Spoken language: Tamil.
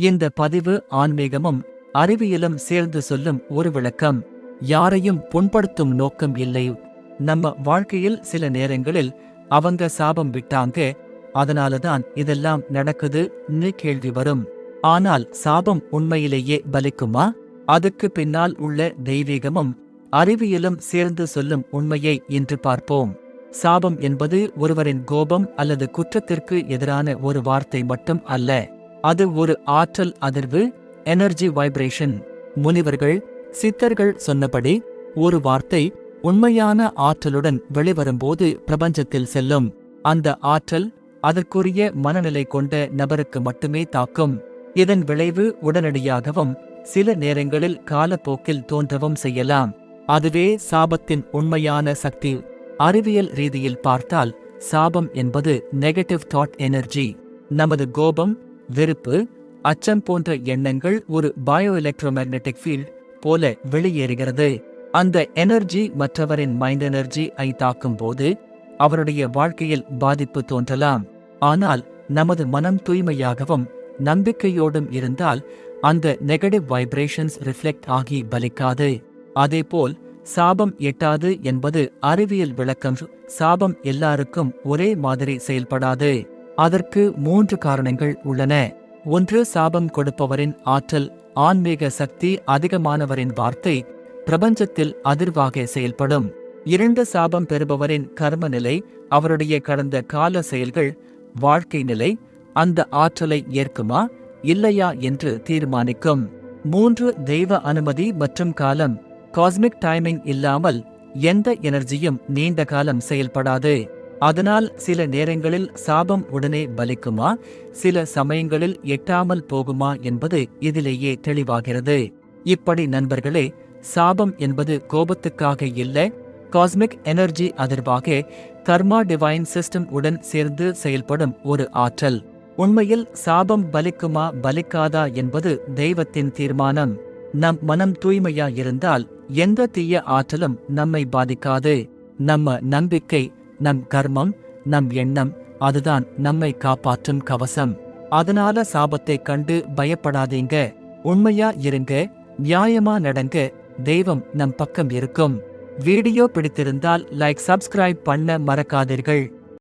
இந்த பதிவு ஆன்மீகமும் அறிவியலும் சேர்ந்து சொல்லும் ஒரு விளக்கம். யாரையும் புண்படுத்தும் நோக்கம் இல்லை. நம்ம வாழ்க்கையில் சில நேரங்களில் அவங்க சாபம் விட்டாங்க. அதனாலதான் இதெல்லாம் நடக்குதுன்னு கேள்வி வரும். ஆனால் சாபம் உண்மையிலேயே பலிக்குமா? அதுக்கு பின்னால் உள்ள தெய்வீகமும் அறிவியலும் சேர்ந்து சொல்லும் உண்மையை இன்று பார்ப்போம். சாபம் என்பது ஒருவரின் கோபம் அல்லது குற்றத்திற்கு எதிரான ஒரு வார்த்தை மட்டும் அல்ல. அது ஒரு ஆற்றல் அதிர்வு எனர்ஜி வைப்ரேஷன் முனிவர்கள் சித்தர்கள் சொன்னபடி ஒரு வார்த்தை உண்மையான ஆற்றலுடன் வெளிவரும்போது பிரபஞ்சத்தில் செல்லும். அந்த ஆற்றல் அதற்குரிய மனநிலை கொண்ட நபருக்கு மட்டுமே தாக்கும். இதன் விளைவு உடனடியாகவும் சில நேரங்களில் காலப்போக்கில் தோன்றவும் செய்யலாம். அதுவே சாபத்தின் உண்மையான சக்தி. அறிவியல் ரீதியில் பார்த்தால் சாபம் என்பது நெகட்டிவ் தாட் எனர்ஜி நமது கோபம் வெறுப்பு அச்சம் போன்ற எண்ணங்கள் ஒரு பயோ எலக்ட்ரோமேக்னெட்டிக் ஃபீல்ட் போல வெளியேறுகிறது. அந்த எனர்ஜி மற்றவரின் மைண்ட் எனர்ஜி ஐ தாக்கும் போது அவருடைய வாழ்க்கையில் பாதிப்பு தோன்றலாம். ஆனால் நமது மனம் தூய்மையாகவும் நம்பிக்கையோடும் இருந்தால் அந்த நெகட்டிவ் வைப்ரேஷன்ஸ் ரிஃப்ளெக்ட் ஆகி பலிக்காது. அதேபோல் சாபம் எட்டாது என்பது அறிவியல் விளக்கம் சாபம் எல்லாருக்கும் ஒரே மாதிரி செயல்படாது. அதற்கு மூன்று காரணங்கள் உள்ளன. ஒன்று சாபம் கொடுப்பவரின் ஆற்றல் ஆன்மீக சக்தி அதிகமானவரின் வார்த்தை பிரபஞ்சத்தில் அதிர்வாக செயல்படும். இரண்டு சாபம் பெறுபவரின் கர்ம நிலை அவருடைய கடந்த கால செயல்கள் வாழ்க்கை நிலை அந்த ஆற்றலை ஏற்குமா இல்லையா என்று தீர்மானிக்கும். மூன்று தெய்வ அனுமதி மற்றும் காலம். காஸ்மிக் டைமிங் இல்லாமல் எந்த எனர்ஜியும் நீண்ட காலம் செயல்படாது. அதனால் சில நேரங்களில் சாபம் உடனே பலிக்குமா? சில சமயங்களில் எட்டாமல் போகுமா என்பது இதிலேயே தெளிவாகிறது. இப்படி நண்பர்களே சாபம் என்பது கோபத்துக்காக இல்லை காஸ்மிக் எனர்ஜி அதிர்வாக கர்மா டிவைன் சிஸ்டம் உடன் சேர்ந்து செயல்படும் ஒரு ஆற்றல். உண்மையில் சாபம் பலிக்குமா பலிக்காதா என்பது தெய்வத்தின் தீர்மானம். நம் மனம் தூய்மையா இருந்தால் எந்த தீய ஆற்றலும் நம்மை பாதிக்காது. நம்ம நம்பிக்கை நம் கர்மம் நம் எண்ணம் அதுதான் நம்மை காப்பாற்றும் கவசம். அதனால சாபத்தை கண்டு பயப்படாதீங்க. உண்மையா இருங்க நியாயமா நடங்க தெய்வம் நம் பக்கம் இருக்கும். வீடியோ பிடித்திருந்தால் லைக் சப்ஸ்கிரைப் பண்ண மறக்காதீர்கள்.